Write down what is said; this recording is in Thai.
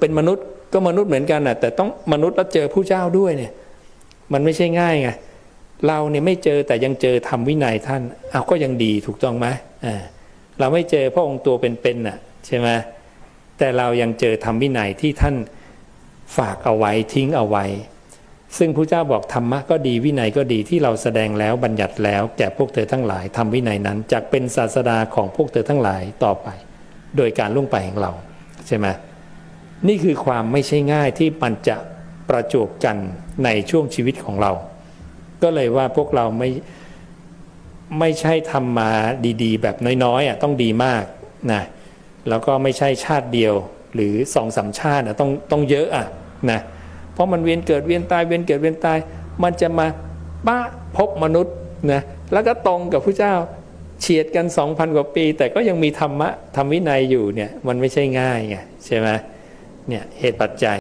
เป็นมนุษย์ก็มนุษย์เหมือนกันนะแต่ต้องมนุษย์แล้วเจอผู้เจ้าด้วยเนี่ย มันไม่ใช่ง่ายไงเราเนี่ยไม่เจอแต่ยังเจอธรรมวินัยท่านเอาก็ยังดีถูกต้องไหมอ่าเราไม่เจอพระองค์ตัวเป็นๆน่ะใช่ไหมแต่เรายังเจอธรรมวินัยที่ท่านฝากเอาไว้ทิ้งเอาไว้ ซึ่งพระเจ้าบอกธรรมะก็ดีวินัยก็ดีที่เราแสดงแล้วบัญญัติแล้วแก่พวกเธอทั้งหลายทำวินัยนั้นจะเป็นศาสดาของพวกเธอทั้งหลายต่อไป โดยการล่วงไปของเราใช่ไหม นี่คือความไม่ใช่ง่ายที่มันจะประจวบกันในช่วงชีวิตของเรา ก็เลยว่าพวกเราไม่ไม่ใช่ทำมาดีๆ แบบน้อยๆอะต้องดีมากนะแล้วก็ไม่ใช่ชาติเดียวหรือสองสามชาติอะต้องต้องเยอะอะนะเพราะมันเวียนเกิดเวียนตายเวียนเกิดเวียนตาย มันจะมาป้าพบมนุษย์นะแล้วก็ตรงกับพระเจ้าเฉียดกัน 2,000 กว่าปี แต่ก็ยังมีธรรมะธรรมวินัยอยู่เนี่ยมันไม่ใช่ง่ายไงใช่ไหม เนี่ยเหตุปัจจัย